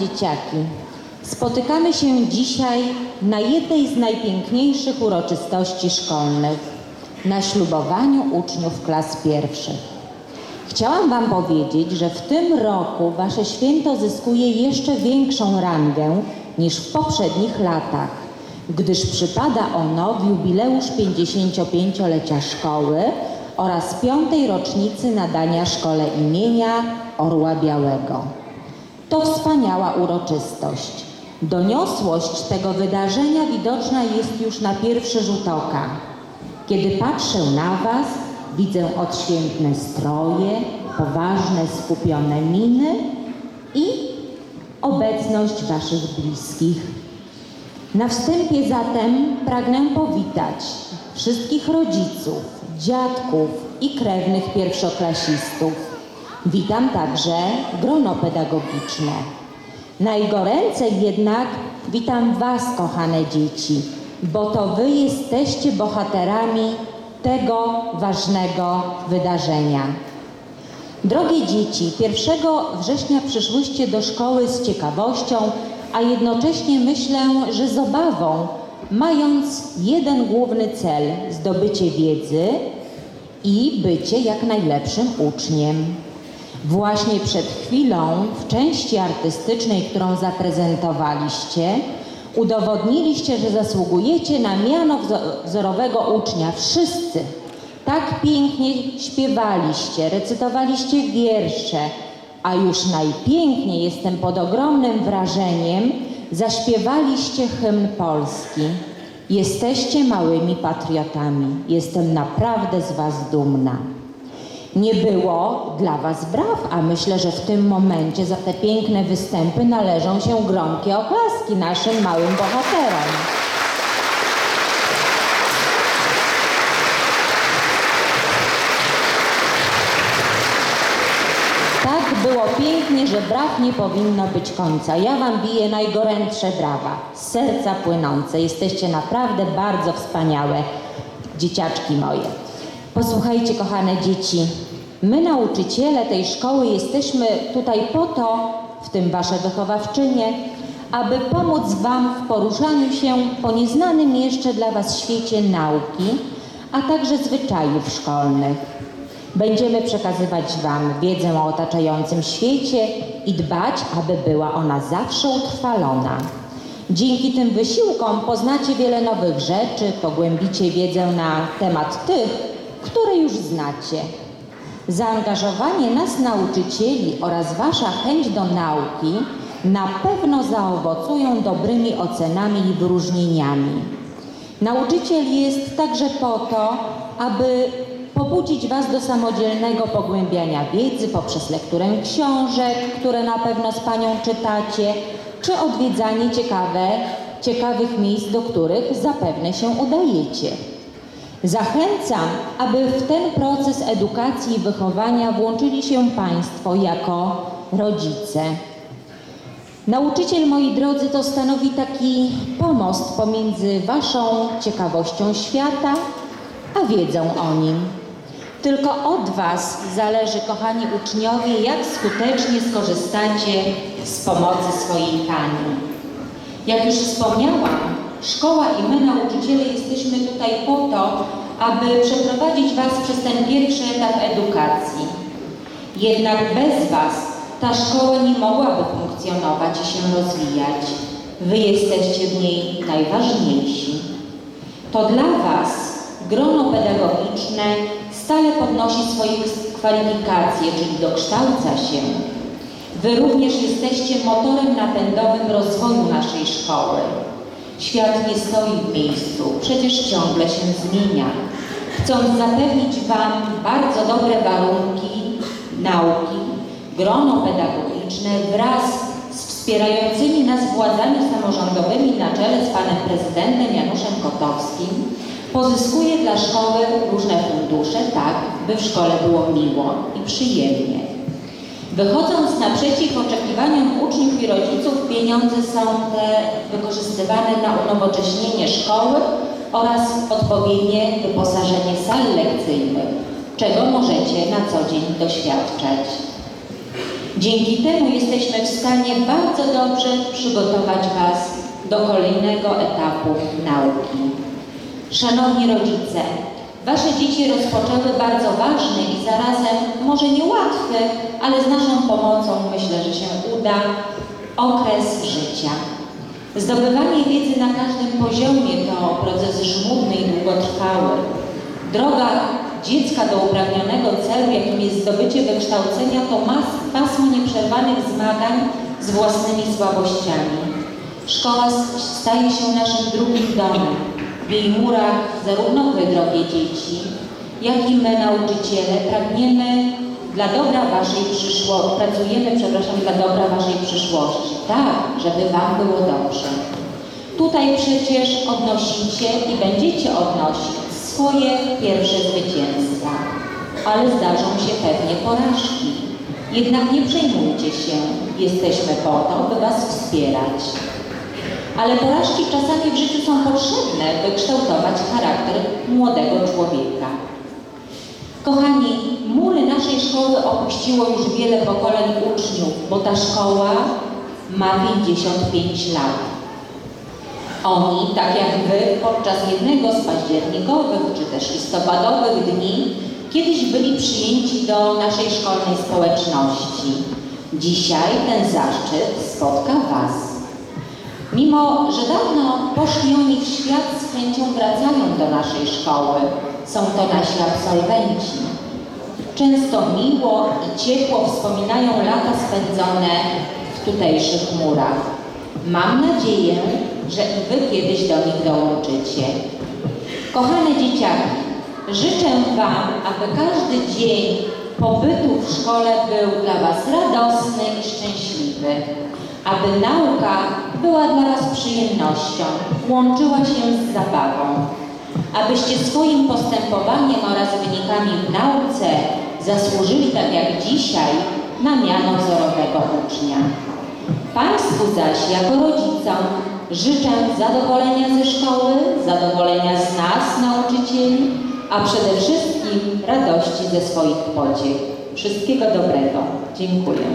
Dzieciaki, spotykamy się dzisiaj na jednej z najpiękniejszych uroczystości szkolnych na ślubowaniu uczniów klas pierwszych. Chciałam Wam powiedzieć, że w tym roku Wasze święto zyskuje jeszcze większą rangę niż w poprzednich latach, gdyż przypada ono w jubileusz 55-lecia szkoły oraz piątej rocznicy nadania szkole imienia Orła Białego. To wspaniała uroczystość. Doniosłość tego wydarzenia widoczna jest już na pierwszy rzut oka. Kiedy patrzę na Was, widzę odświętne stroje, poważne, skupione miny i obecność Waszych bliskich. Na wstępie zatem pragnę powitać wszystkich rodziców, dziadków i krewnych pierwszoklasistów. Witam także grono pedagogiczne. Najgoręcej jednak witam Was, kochane dzieci, bo to Wy jesteście bohaterami tego ważnego wydarzenia. Drogie dzieci, 1 września przyszłyście do szkoły z ciekawością, a jednocześnie myślę, że z obawą, mając jeden główny cel zdobycie wiedzy i bycie jak najlepszym uczniem. Właśnie przed chwilą w części artystycznej, którą zaprezentowaliście, udowodniliście, że zasługujecie na miano wzo- wzorowego ucznia. Wszyscy tak pięknie śpiewaliście, recytowaliście wiersze, a już najpiękniej jestem pod ogromnym wrażeniem, zaśpiewaliście hymn Polski. Jesteście małymi patriotami. Jestem naprawdę z Was dumna. Nie było dla Was braw, a myślę, że w tym momencie za te piękne występy należą się gromkie oklaski naszym małym bohaterom. Tak było pięknie, że braw nie powinno być końca. Ja Wam biję najgorętsze brawa, serca płynące. Jesteście naprawdę bardzo wspaniałe, dzieciaczki moje. Posłuchajcie, kochane dzieci, my nauczyciele tej szkoły jesteśmy tutaj po to, w tym Wasze wychowawczynie, aby pomóc Wam w poruszaniu się po nieznanym jeszcze dla Was świecie nauki, a także zwyczajów szkolnych. Będziemy przekazywać Wam wiedzę o otaczającym świecie i dbać, aby była ona zawsze utrwalona. Dzięki tym wysiłkom poznacie wiele nowych rzeczy, pogłębicie wiedzę na temat tych, które już znacie. Zaangażowanie nas nauczycieli oraz Wasza chęć do nauki na pewno zaowocują dobrymi ocenami i wyróżnieniami. Nauczyciel jest także po to, aby pobudzić Was do samodzielnego pogłębiania wiedzy poprzez lekturę książek, które na pewno z Panią czytacie, czy odwiedzanie ciekawe, ciekawych miejsc, do których zapewne się udajecie. Zachęcam, aby w ten proces edukacji i wychowania włączyli się Państwo jako rodzice. Nauczyciel, moi drodzy, to stanowi taki pomost pomiędzy Waszą ciekawością świata, a wiedzą o nim. Tylko od Was zależy, kochani uczniowie, jak skutecznie skorzystacie z pomocy swojej Pani. Jak już wspomniałam, szkoła i my, nauczyciele, jesteśmy tutaj po to, aby przeprowadzić Was przez ten pierwszy etap edukacji. Jednak bez Was ta szkoła nie mogłaby funkcjonować i się rozwijać. Wy jesteście w niej najważniejsi. To dla Was grono pedagogiczne stale podnosi swoje kwalifikacje, czyli dokształca się. Wy również jesteście motorem napędowym rozwoju naszej szkoły. Świat nie stoi w miejscu, przecież ciągle się zmienia. Chcąc zapewnić Wam bardzo dobre warunki nauki, grono pedagogiczne wraz z wspierającymi nas władzami samorządowymi na czele z Panem Prezydentem Januszem Kotowskim pozyskuje dla szkoły różne fundusze, tak by w szkole było miło i przyjemnie. Wychodząc naprzeciw oczekiwaniom uczniów i rodziców, pieniądze są te wykorzystywane na unowocześnienie szkoły oraz odpowiednie wyposażenie sal lekcyjnych, czego możecie na co dzień doświadczać. Dzięki temu jesteśmy w stanie bardzo dobrze przygotować Was do kolejnego etapu nauki. Szanowni rodzice, Wasze dzieci rozpoczęły bardzo ważny i zarazem może niełatwy, ale z naszą pomocą myślę, że się uda, okres życia. Zdobywanie wiedzy na każdym poziomie to proces żmudny i długotrwały. Droga dziecka do upragnionego celu, jakim jest zdobycie wykształcenia, to mas, pasmo nieprzerwanych zmagań z własnymi słabościami. Szkoła staje się naszym drugim domem. W jej murach zarówno Wy, drogie dzieci, jak i my, nauczyciele, pragniemy dla dobra Waszej przyszłości, pracujemy, przepraszam, dla dobra Waszej przyszłości, tak, żeby Wam było dobrze. Tutaj przecież odnosicie i będziecie odnosić swoje pierwsze zwycięstwa, ale zdarzą się pewnie porażki. Jednak nie przejmujcie się, jesteśmy po to, by Was wspierać. Ale porażki czasami w życiu są potrzebne, by kształtować charakter młodego człowieka. Kochani, mury naszej szkoły opuściło już wiele pokoleń uczniów, bo ta szkoła ma 55 lat. Oni, tak jak Wy, podczas jednego z październikowych czy też listopadowych dni kiedyś byli przyjęci do naszej szkolnej społeczności. Dzisiaj ten zaszczyt spotka Was. Mimo, że dawno poszli oni w świat, z chęcią wracają do naszej szkoły. Są to nasi absolwenci. Często miło i ciepło wspominają lata spędzone w tutejszych murach. Mam nadzieję, że i Wy kiedyś do nich dołączycie. Kochane dzieciaki, życzę Wam, aby każdy dzień pobytu w szkole był dla Was radosny i szczęśliwy, aby nauka była dla Was przyjemnością, łączyła się z zabawą, abyście swoim postępowaniem oraz wynikami w nauce zasłużyli tak jak dzisiaj na miano wzorowego ucznia. Państwu zaś jako rodzicom życzę zadowolenia ze szkoły, zadowolenia z nas, nauczycieli, a przede wszystkim radości ze swoich pociech. Wszystkiego dobrego. Dziękuję.